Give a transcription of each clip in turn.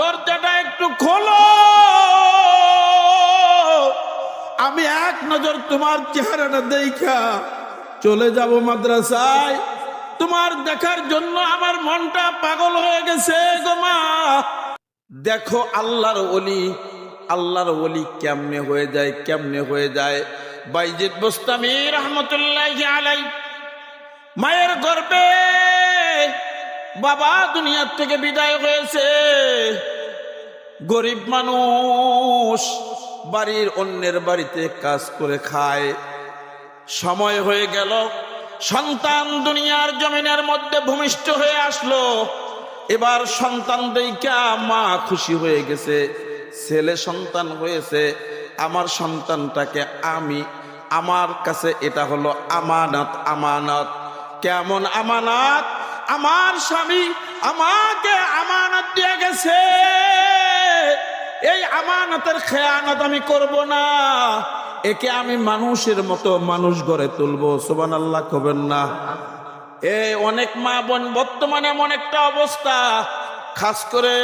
দরজাটা একটু খোলো। আমি এক নজর তোমার চেহারাটা দেখা। চলে যাব মাদ্রাসায়। তোমার দেখার জন্য আমার মনটা পাগল হয়ে গেছে গো মা। দেখো আল্লাহর ওলি আল্লাহর ওলি কেমনে হয়ে যায়, কেমনে হয়ে যায়। বাইজিদ বুস্তামি রহমতুল্লাহ আলাই মায়ের গর্বে বাবা, দুনিয়ার থেকে বিদায় হয়েছে। গরিব মানুষ বাড়ির অন্যের বাড়িতে কাজ করে খায়। সময় হয়ে গেল, সন্তান দুনিয়ার জমিনের মধ্যে ভূমিষ্ঠ হয়ে আসলো। এবার সন্তান দেখা মা খুশি হয়ে গেছে, ছেলে সন্তান হয়েছে, আমার সন্তানটাকে আমি, আমার কাছে এটা হলো আমানত আমানত। কেমন আমানত? আমার স্বামী আমাকে আমানত দিয়ে গেছে। এই আমানতের খেয়ানত আমি করব না। একে আমি মানুষের মতো মানুষ গড়ে তুলবো সোবান আল্লাহ কবেন না। এ অনেক মা বোন, বর্তমানে এমন একটা অবস্থা। খাস করে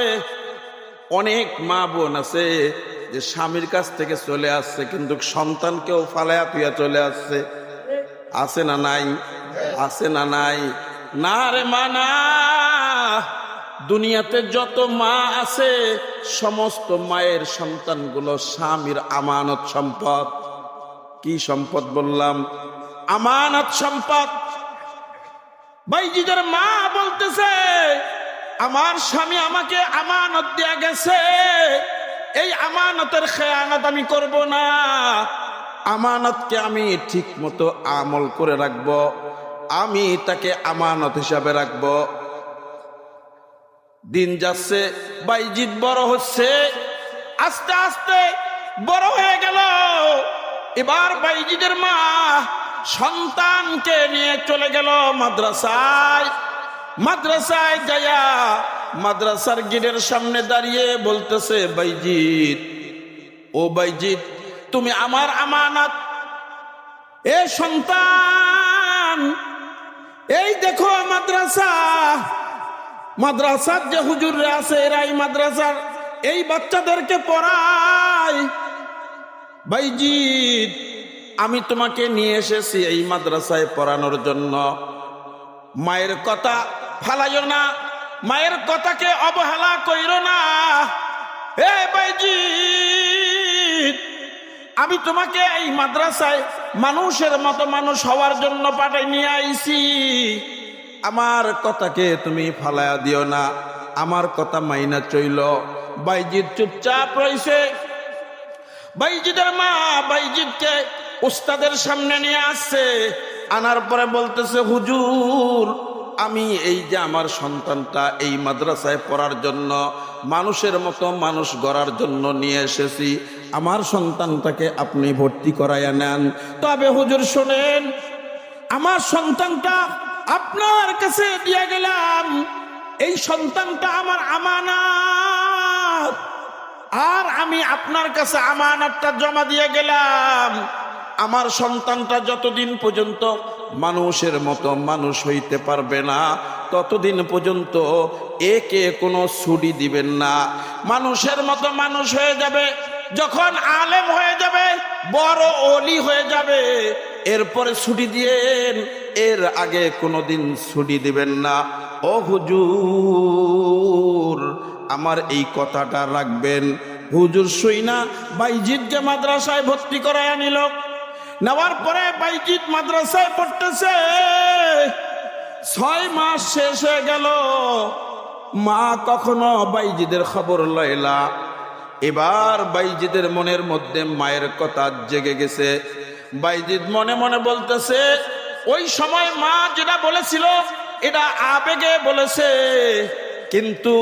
অনেক মা বোন আছে যে স্বামীর কাছ থেকে চলে আসছে, কিন্তু সন্তানকেও ফালায়া তুইয়া চলে আসছে। আছে না নাই? আছে না নাই? না রে মা না দুনিয়াতে যত মা আছে, সমস্ত মায়ের সন্তানগুলো স্বামীর আমানত সম্পদ। কি সম্পদ বললাম? আমানত সম্পদ। বাইজিদের মা বলতেছে, আমার স্বামী আমাকে আমানত দেয়া গেছে, এই আমানতের খেয়ানত আমি করব না। আমানতকে আমি ঠিক মতো আমল করে রাখব। আমি তাকে আমানত হিসাবে রাখব। দিন যাচ্ছে বাইজিৎ বড় হচ্ছে, আস্তে আস্তে বড় হয়ে গেল। এবার বাইজিদের মা সন্তানকে নিয়ে চলে গেল মাদ্রাসায়। মাদ্রাসায় যায়া মাদ্রাসার গেটের সামনে দাঁড়িয়ে বলতেছে বাইজিৎ ও বাইজিৎ তুমি আমার আমানত, এ সন্তান এই দেখো মাদ্রাসা। মাদ্রাসার যে হুজুররা আছে এরা এই মাদ্রাসার। এই বাচ্চাদেরকে পড়ায় বাইজিৎ আমি তোমাকে নিয়ে এসেছি এই মাদ্রাসায় পড়ানোর জন্য। মায়ের কথা ফালাইও না, মায়ের কথাকে অবহেলা কইর না। হে বাইজিৎ আমি তোমাকে এই মাদ্রাসায় মানুষের মতো মানুষ হওয়ার জন্য পাঠাই নিয়ে আইছি। আমার কথাকে তুমি ফালায়া দিও না আমার কথা মাইনা চইল। বাইজিৎ চুপচাপ রইছে। বাইজিদের মা বাইজিদকে উস্তাদের সামনে নিয়ে আসছে। আনার পরে বলতেছে হুজুর আমি এই যে আমার সন্তানটা এই মাদ্রাসায় পড়ার জন্য মানুষের মতো মানুষ গড়ার জন্য নিয়ে এসেছি আমার সন্তানটাকে আপনি ভর্তি করাইয়া নেন। তবে হুজুর শোনেন, আমার সন্তানটা আপনার কাছে দিয়ে গেলাম। এই সন্তানটা আমার আমানত। আর আমি আপনার কাছে আমানতটা জমা দিয়ে গেলাম। আমার সন্তানটা যতদিন পর্যন্ত মানুষের মতো মানুষ হইতে পারবে না, ততদিন পর্যন্ত একে কোনো ছুটি দিবেন না। মানুষের মতো মানুষ হয়ে যাবে যখন আলেম হয়ে যাবে, বড় অলি হয়ে যাবে। এরপরে ছুটি দিয়েন এর আগে কোনোদিন ছুটি দিবেন না। ও হুজুর, আমার এই কথাটা রাখবেন। হুজুর সইনা বাইজিৎকে মাদ্রাসায় ভর্তি করায় আনিল। নেওয়ার পরে বাইজিৎ মাদ্রাসায় পড়তেছে। ছয় মাস শেষ হয়ে গেল। মা কখনো বাইজিদের খবর লয়লা এবার বাইজিদের মনের মধ্যে মায়ের কথা জেগে গেছে। বাইজিদ মনে মনে বলতেছে, ওই সময় মা যেটা বলেছিল, এটা আবেগে বলেছে। কিন্তু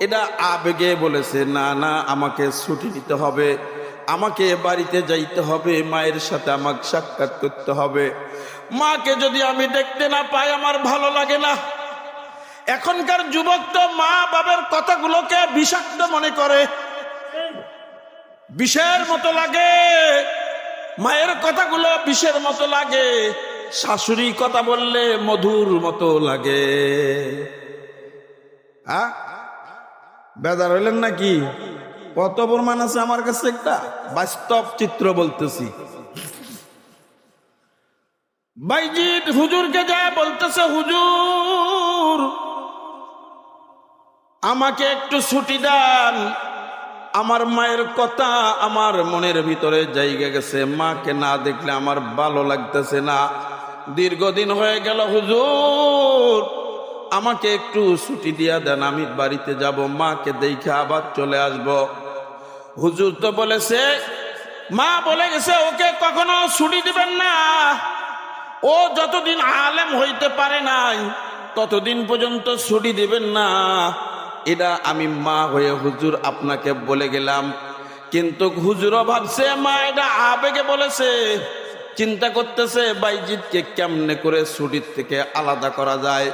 এটা আবেগে বলেছে, না না, আমাকে ছুটি নিতে হবে। আমাকে বাড়িতে যাইতে হবে, মায়ের সাথে আমাকে সাক্ষাৎ করতে হবে। মাকে যদি আমি দেখতে না পাই, আমার ভালো লাগে না। এখনকার যুবক তো মা বাবার কথাগুলোকে বিষাক্ত মনে করে। বিষের মতো লাগে, মায়ের কথাগুলো বিষের মতো লাগে, শাশুড়ি কথা বললে মধুর মতো লাগে। হ্যাঁ বেদার হইলেন নাকি? কত প্রমাণ আছে আমার কাছে একটা? বাস্তব চিত্র বলতেছি। বাইজিৎ হুজুরকে যায় বলতেছে, হুজুর, আমাকে একটু ছুটি দেন। আমার মায়ের কথা আমার মনের ভিতরে জায়গা গেছে। মাকে না দেখলে আমার ভালো লাগতেছে না। দীর্ঘদিন হয়ে গেল, হুজুর। আমাকে একটু ছুটি দিয়া দেন, আমি বাড়িতে যাব, মাকে দেখে আবার চলে আসব। হুজুর তো বলেছে, মা বলে গেছে, ওকে কখনো ছুটি দিবেন না। ও যতদিন আলেম হইতে পারে নাই, ততদিন পর্যন্ত ছুটি দিবেন না। এটা আমি মা হয়ে হুজুর আপনাকে বলে গেলাম। কিন্তু হুজুরও ভাবছে মা এটা আবেগে বলেছে, চিন্তা করতেছে বাইজিৎকে কেমনে করে ছুটির থেকে আলাদা করা যায়।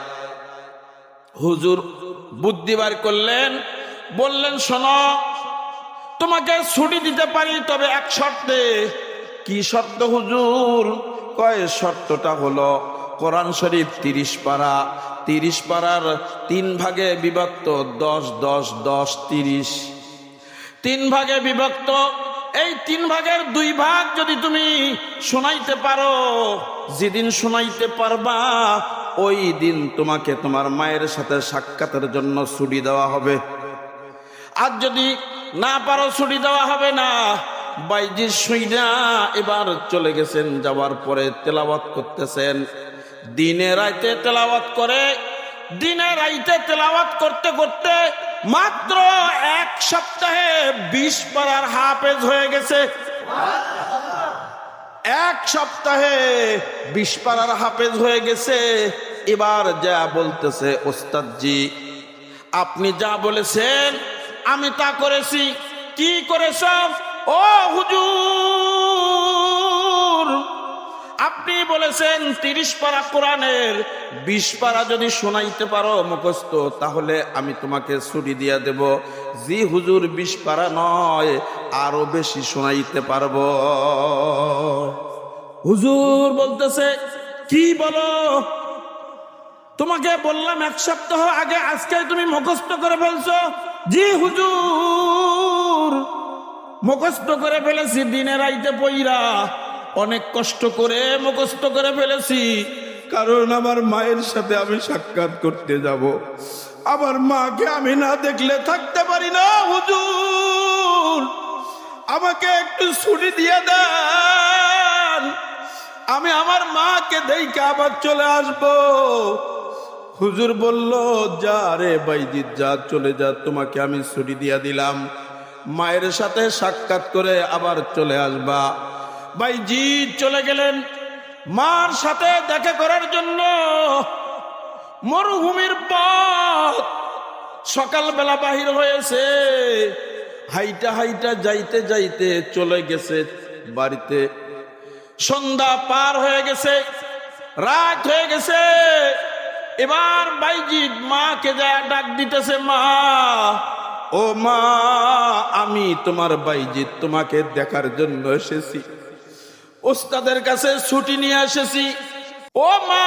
হুজুর বুদ্ধি বার করলেন, বললেন, শোনো, তোমাকে ছুটি দিতে পারি, তবে এক শর্তে। কি শর্ত হুজুর? কয় শর্তটা হলো, কোরআন শরীফ তিরিশ পারা তিরিশ পারার তিন ভাগে বিভক্ত, দশ দশ দশ, তিরিশ। তিন ভাগে বিভক্ত, এই তিন ভাগের দুই ভাগ যদি তুমি শোনাইতে পারো, যেদিন শোনাইতে পারবা, ওই দিন তোমাকে তোমার মায়ের সাথে সাক্ষাতের জন্য ছুটি দেওয়া হবে। আর যদি না পারো, ছুটি দেওয়া হবে না। বাইজি সুইনা এবার চলে গেছেন, যাওয়ার পরে তেলাওয়াত করতেছেন। দিনে রাইতে তেলাওয়াত করে, দিনে রাইতে তেলাওয়াত করতে করতে মাত্র এক সপ্তাহে বিশ পারার হাফেজ হয়ে গেছে। এক সপ্তাহে বিশ পারার হাফেজ হয়ে গেছে। এবার যা বলতেছে ওস্তাদজি, আপনি যা বলেছেন, আমি তা করেছি। কি করেছ? ও হুজুর! আপনি বলেছেন তিরিশ পারা কোরআনের, বিশ পারা যদি শোনাইতে পারো মুখস্থ, তাহলে আমি তোমাকে ছুটি দিয়ে দেব। জি হুজুর, বিশ পারা নয়, আরও বেশি শোনাইতে পারব। হুজুর বলতেছে, কি বলো? তোমাকে বললাম এক সপ্তাহ আগে, আজকে তুমি মুখস্থ করে ফেলছো। জি হুজুর, মুখস্থ করে ফেলেছি দিনে রাইতে পইরা। অনেক কষ্ট করে, মুখস্থ করে ফেলেছি। কারণ আমার মায়ের সাথে আমি সাক্ষাৎ করতে যাব। আমার মাকে আমি না দেখলে থাকতে পারি না, হুজুর। আমাকে একটু ছুটি দিয়ে দেন। আমি আমার মাকে দেখে আবার চলে আসব। হুজুর বলল, যা রে বাইজিৎ যা চলে যা, তোমাকে আমি ছুটি দিয়ে দিলাম। মায়ের সাথে সাক্ষাৎ করে আবার চলে আসবা। বাইজিৎ চলে গেলেন। মার সাথে দেখা করার জন্য মরুভূমির পথ সকালবেলা বাহির হয়েছে। হাইটা হাইটা যাইতে যাইতে চলে গেছে বাড়িতে। সন্ধ্যা পার হয়ে গেছে, রাত হয়ে গেছে। এবার বাইজিৎ মাকে যা ডাক দিতেছে, মা, ও মা, আমি তোমার বাইজিৎ তোমাকে দেখার জন্য এসেছি। ওস্তাদের কাছে ছুটি নিয়ে এসেছি। ও মা,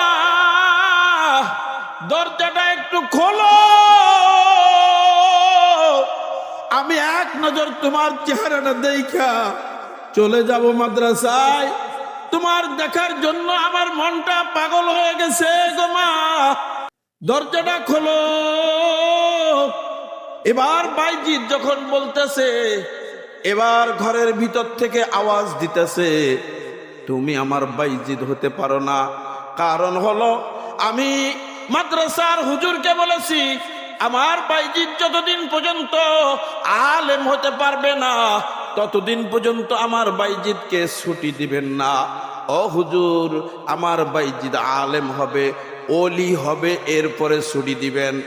দরজাটা একটু খোলো। আমি এক নজর তোমার চেহারাটা দেখা। চলে যাব মাদ্রাসায়। তোমার দেখার জন্য আমার মনটা পাগল হয়ে গেছে গো মা। দরজাটা খোলো। এবার বাইজিৎ যখন বলতেছে, এবার ঘরের ভিতর থেকে আওয়াজ দিতেছে তুমি আমার বাইজিদ হতে পারো না। কারণ হলো, আমি মাদ্রাসার হুজুরকে বলেছি, আমার বাইজিদ যতদিন পর্যন্ত আলেম হতে পারবে না, ততদিন পর্যন্ত আমার বাইজিৎকে ছুটি দিবেন না। ও হুজুর, আমার বাইজিদ আলেম হবে, ওলি হবে, এরপরে ছুটি দিবেন।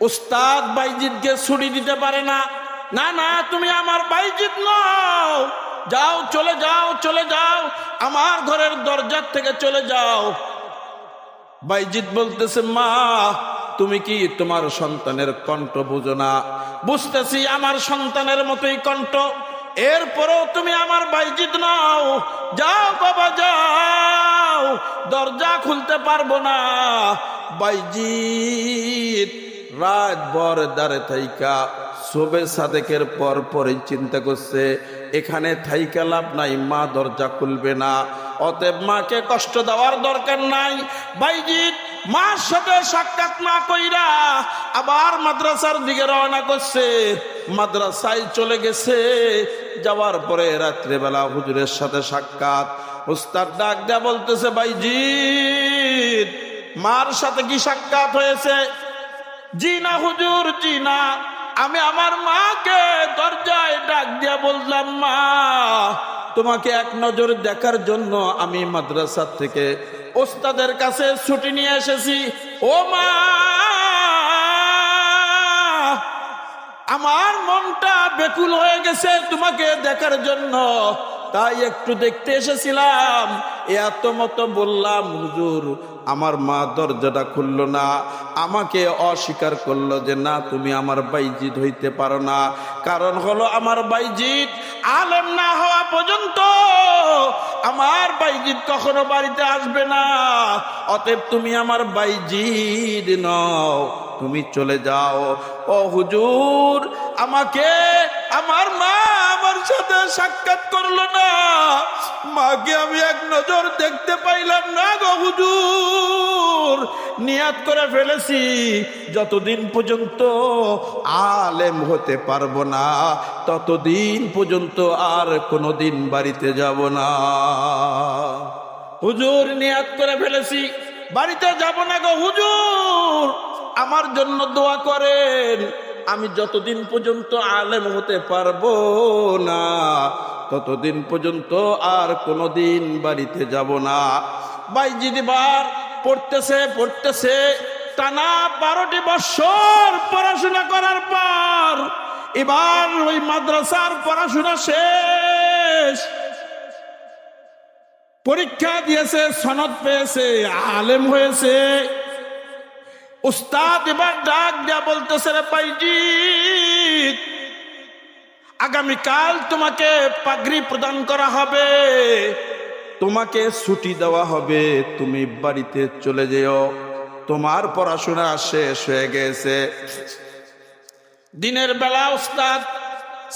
উস্তাদ বাইজিৎকে ছুটি দিতে পারে না। না না, তুমি আমার বাইজিদ নও। যাও, চলে যাও চলে যাও। আমার ঘরের দরজার থেকে চলে যাও। বাইজিৎ বলতেছে, মা, তুমি কি তোমার সন্তানের কণ্ঠ বুঝো না? বুঝতেছি, আমার সন্তানের মতোই কণ্ঠ। এরপরেও তুমি আমার বাইজিৎ নাও। যাও বাবা, যাও। দরজা খুলতে পারব না। বাইজিৎ রাত ভর দাঁড়ে থাইকা। শোবে সাদেকের পর পরই চিন্তা করছে এখানে থাইকা লাভ নাই, মা দরজা খুলবে না। অতএব মাকে কষ্ট দেওয়ার দরকার নাই। বাইজিৎ মার সাথে সাক্ষাৎ না কইরা আবার মাদ্রাসার দিকে রওনা করছে। মাদ্রাসায় চলে গেছে। যাওয়ার পরে রাত্রেবেলা হুজুরের সাথে সাক্ষাৎ। উস্তাদ ডাক দেয়া বলতেছে বাইজিৎ মার সাথে কি সাক্ষাৎ হয়েছে? জি না হুজুর, জি না। আমি আমার মাকে দরজায় ডাক দিয়া বললাম, মা, তোমাকে এক নজর দেখার জন্য আমি মাদ্রাসা থেকে ওস্তাদের কাছে ছুটি নিয়ে এসেছি। ও মা, আমার মনটা বেকুল হয়ে গেছে তোমাকে দেখার জন্য। তাই একটু দেখতে এসেছিলাম। এত মতো বললাম, হুজুর, আমার মা দরজাটা খুললো না। আমাকে অস্বীকার করল যে, না, তুমি আমার বাইজিৎ হইতে পারো না। কারণ হলো আমার বাইজিৎ আলেম না হওয়া পর্যন্ত আমার বাইজিৎ কখনো বাড়িতে আসবে না। অতএব তুমি আমার বাইজিদ নও, তুমি চলে যাও। ও হুজুর, আমাকে, আমার সাথে সাক্ষাৎ করল না। মাকে আমি এক নজর দেখতে পাইলাম না গো হুজুর। নিয়াত করে ফেলেছি। যতদিন পর্যন্ত আলেম হতে পারব না, ততদিন পর্যন্ত আর কোনোদিন বাড়িতে যাব না। হুজুর, নিয়াত করে ফেলেছি। বাড়িতে যাব না গো হুজুর। আমার জন্য দোয়া করেন। আমি যতদিন পর্যন্ত আলেম হতে পারব না, ততদিন পর্যন্ত আর কোনোদিন বাড়িতে যাব না। বাইজিদিবার পড়তেছে পড়তেছে, টানা বারোটি বৎসর পড়াশোনা করার পর এবার ওই মাদ্রাসার পড়াশোনা শেষ। পরীক্ষা দিয়েছে, সনদ পেয়েছে, আলেম হয়েছে। উস্তাদ এবার ডাক দেয়া বলতেছে, রে পাইজি আগামীকাল তোমাকে পাগড়ি প্রদান করা হবে, তোমাকে ছুটি দেওয়া হবে, তুমি বাড়িতে চলে যেও, তোমার পড়াশোনা শেষ হয়ে গেছে। দিনের বেলা উস্তাদ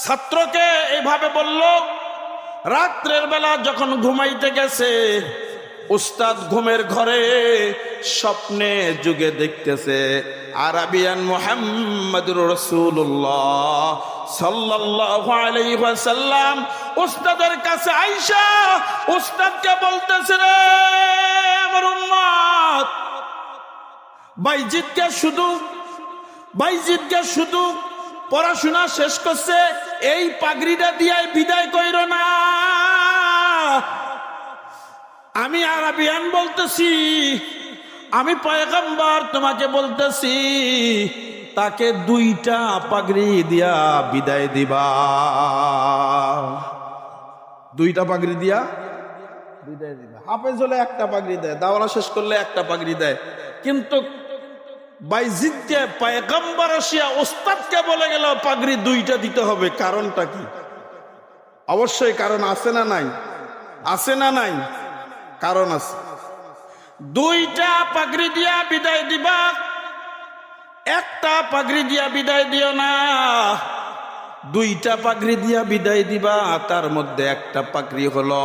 ছাত্রকে এইভাবে বলল, রাত্রের বেলা যখন ঘুমাইতে গেছে, উস্তাদ ঘুমের ঘরে স্বপ্নে যুগে দেখতেছে আরাবিয়ান মোহাম্মদুর রসুল্লাহ সাল্লাল্লাহু আলাইহি ওয়াসাল্লাম। উস্তাদের কাছে আইসা উস্তাদকে বলতেছে, রে আমার উম্মত, বাইজিদকে শুধু বাইজিদকে শুধু পড়াশোনা শেষ করছে, এই পাগড়িটা দিয়ে বিদায় কইর না। আমি আরাবিয়ান বলতেছি আমি পয়গম্বর তোমাকে বলতেছি, তাকে দুইটা পাগড়ি দিয়া বিদায় দিবা। দুইটা পাগড়ি দিয়া বিদায় দিবা। হাফেজ হলে একটা পাগড়ি দেয় দাওয়ালা শেষ করলে একটা পাগড়ি দেয়। কিন্তু বাইজিদকে পায়গম্বর আসিয়া ওস্তাদকে বলে গেল, পাগড়ি দুইটা দিতে হবে, কারণটা কি? অবশ্যই কারণ আছে না নাই? আছে না নাই? কারণ আছে। দুইটা পাগড়ি দিয়া বিদায় দিবা, একটা পাগড়ি দিয়া বিদায় দিও না। দুইটা পাগড়ি দিয়া বিদায় দিবা, তার মধ্যে একটা পাগড়ি হলো,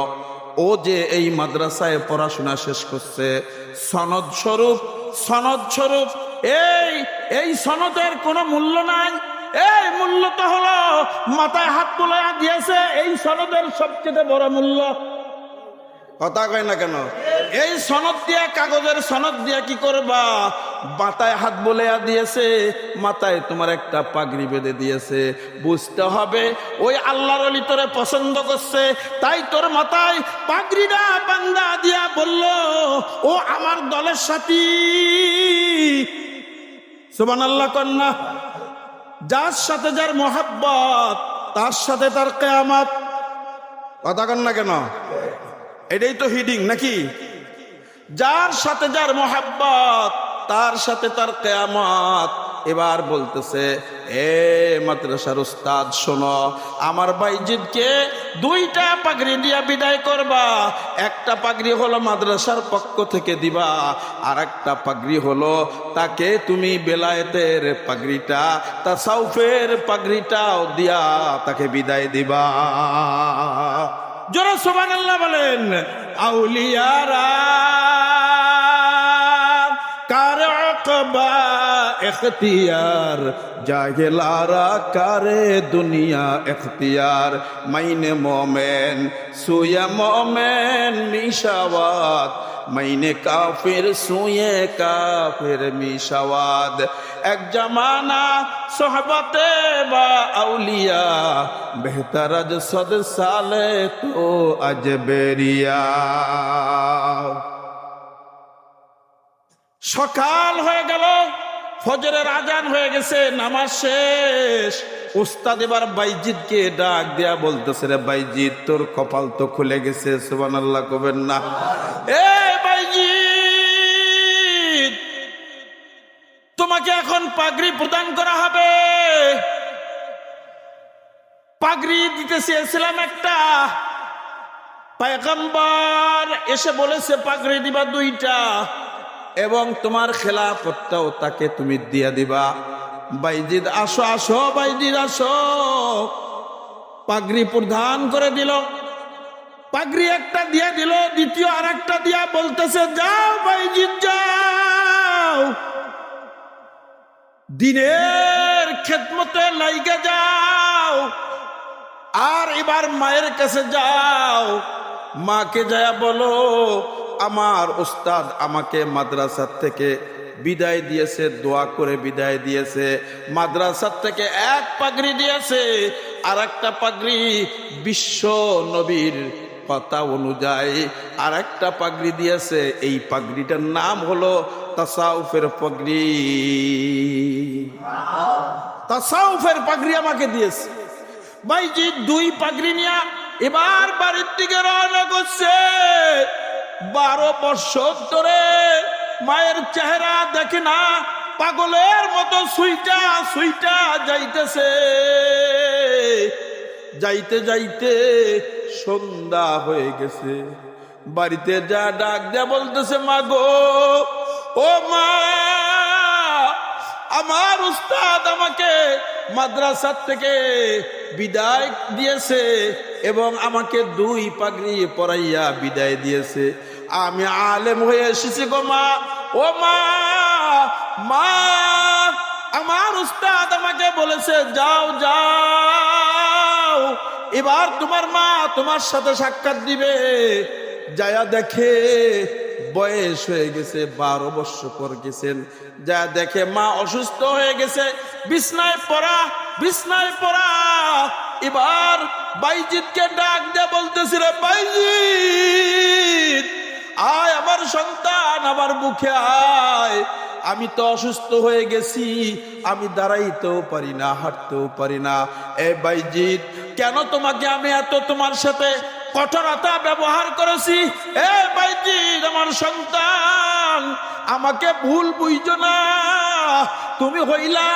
ও যে এই মাদ্রাসায় পড়াশোনা শেষ করছে, সনদ স্বরূপ সনদ স্বরূপ, এই এই সনদের কোনো মূল্য নাই। এই মূল্য তো হলো, মাথায় হাত তুলে দিয়েছে, এই সনদের সবচেয়ে বড় মূল্য। কথা কয় না কেন? এই সনদ দিয়া, কাগজের সনদ দিয়া কি করবা? মাথায় হাত বলে দিয়েছে, মাথায় তোমার একটা পাগড়ি বেঁধে দিয়েছে। বুঝতে হবে, ওই আল্লাহর অলি তোরে পছন্দ করছে, তাই তোর মাথায় পাগড়িটা বান্দা দিয়া বলল, ও আমার দলের সাথী। সুবান আল্লাহ কন্যা যার সাথে যার মোহাব্বত, তার সাথে তার কেয়ামত। কথা কন না কেন? এটাই তো হিডিং নাকি? যার সাথে যার মোহাব্বত, তার সাথে তার কেয়ামত। এবার বলতেছে, এ মাদ্রাসার উস্তাদ, শোনো, আমার বাইজিদকে দুইটা পাগড়ি দিয়া বিদায় করবা। একটা পাগড়ি হলো মাদ্রাসার পক্ষ থেকে দিবা আর একটা পাগড়ি হলো তাকে তুমি বেলায়েতের পাগড়িটা তা সাউফের পাগড়িটাও দিয়া তাকে বিদায় দিবা। জোরে সোবান আল্লাহ বলেন। আউলিয়ারা, কার আকবা এখতিয়ার? জাহেলারা, কারে দুনিয়া এখতিয়ার? মাইনে মোমেন, সুয়া মোমেন, মিশাওয়াত। মাইনে কাফের সুয়ে কাফের মিশাওয়াদ এক জামানা সোহবতে বা আউলিয়া বেহতর সদ সালে তো আজ বেরিয়া। সকাল হয়ে গেল, ফজরের আজান হয়ে গেছে, নামাজ শেষ। উস্তাদ এবার বাইজিৎকে ডাক দেয়া বলতেছে, রে বাইজিৎ তোর কপাল তো খুলে গেছে সুবান আল্লাহ কবেন না। এ তোমাকে এখন পাগড়ি প্রদান করা হবে। পাগড়ি দিতে চেয়েছিলাম একটা। পায়গম্বর এসে বলেছে, পাগড়ি দিবা দুইটা। এবং তোমার খেলাফতটাও তাকে তুমি দিয়া দিবা। বাইজিদ, আসো আসো, বাইজিদ, আসো। পাগড়ি প্রদান করে দিল। পাগড়ি একটা দিয়া দিল, দ্বিতীয় আর একটা দিয়া বলতেছে, যাও বাইজিদ, যাও। দিনের খেদমতে লাইগে যাও, আর এবার মায়ের কাছে যাও। মাকে যায় বলো, আমার উস্তাদ আমাকে মাদ্রাসার থেকে বিদায় দিয়েছে, দোয়া করে বিদায় দিয়েছে। মাদ্রাসার থেকে এক পাগড়ি দিয়েছে আর একটা পাগড়ি বিশ্ব নবীর কথা অনুযায়ী আর একটা পাগড়ি দিয়েছে। এই পাগড়িটার নাম হলো তাসাউফের পাগড়ি। তাসাউফের পাগড়ি আমাকে দিয়েছে। ভাইজি দুই পাগড়ি নিয়া এবার বাড়ির দিকে রওনা করছে। বারো বছর ধরে মায়ের চেহারা দেখে না, পাগলের মতো সুইটা সুইটা যাইতেছে। যাইতে যাইতে সন্ধ্যা হয়ে গেছে। বাড়িতে যা ডাক দেয়া বলতেছে, মা গো, ও মা, আমার উস্তাদ আমাকে মাদ্রাসার থেকে বিদায় দিয়েছে এবং আমাকে দুই পাগড়ি পরাইয়া বিদায় দিয়েছে। আমি আলেম হয়ে এসেছি গো মা। ও মা মা, আমার উস্তাদ আমাকে বলেছে, যাও যাও। এবার তোমার মা তোমার সাথে সাক্ষাৎ দিবে। যায়া দেখে বয়স হয়ে গেছে, বারো বছর পর গেছেন। যা দেখে মা অসুস্থ হয়ে গেছে, বিছনায় পড়া বিছনায় পড়া। এবার বাইজিৎকে ডাক দিয়ে বলতেছিল বাইজিৎ আয় আমার সন্তান, আমার মুখে আয়। আমি তো অসুস্থ হয়ে গেছি, আমি দাঁড়াইতেও পারি না, হাঁটতেও পারি না। এ বাইজিৎ, কেন তোমাকে আমি এত তোমার সাথে কঠোরতা ব্যবহার করেছি? এ বাইজিৎ, আমার সন্তান, আমাকে ভুল বুঝছ না। তুমি হইলা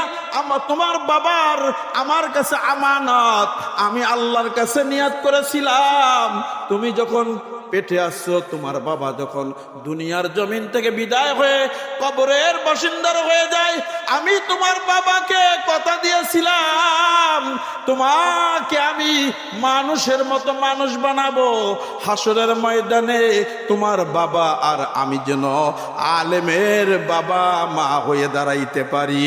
আমার তোমার বাবার আমার কাছে আমানত। আমি আল্লাহর কাছে নিয়াত করেছিলাম। তুমি যখন পেটে আসছো, তোমার বাবা যখন দুনিয়ার জমিন থেকে বিদায় হয়ে কবরের বাসিন্দার হয়ে যায়, আমি তোমার বাবাকে কথা দিয়েছিলাম, তোমাকে আমি মানুষের মতো মানুষ বানাবো। হাসরের ময়দানে তোমার বাবা আর আমি যেন আলেমের বাবা মা হয়ে দাঁড়াইতে পারি।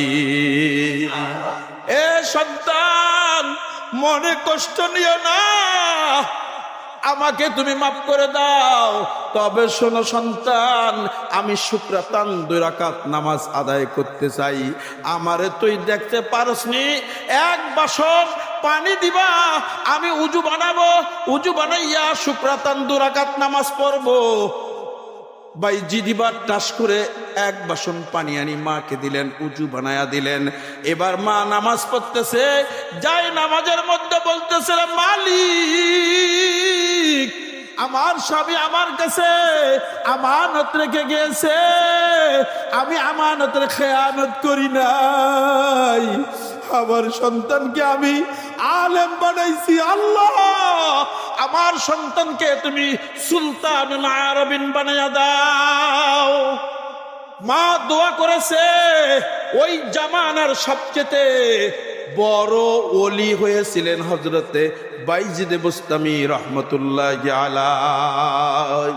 এ সন্তান, মনে কষ্ট নিও না। আমাকে তুমি মাফ করে দাও। তবে শোনো সন্তান, আমি শুক্রাতান দুই রাকাত নামাজ আদায় করতে চাই। আমারে তুই দেখতে পারসনি এক বাসন পানি দিবা, আমি উজু বানাবো, উজু বানাইয়া শুক্রাতান দুরাকাত নামাজ পড়ব। ভাই জিদিবার টাস করে এক বাসন পানি আনি মাকে দিলেন উঁচু বানায়া দিলেন। এবার মা নামাজ পড়তেছে, যাই নামাজের মধ্যে বলতেছে মালিক! আমার স্বামী আমার কাছে আমানত রেখে গেছে আমি আমানতের খেয়ানত করি নাই। আমার সন্তানকে আমি আলেম বানাইছি, আল্লাহ। আমার সন্তানকে তুমি সুলতান আরবিন বানাইয়া দাও। মা দোয়া করেছে, ওই জামানার সবচেয়ে বড় ওলি হয়েছিলেন হজরতে বাইজিদে বুস্তামি রহমতুল্লাহ আলাই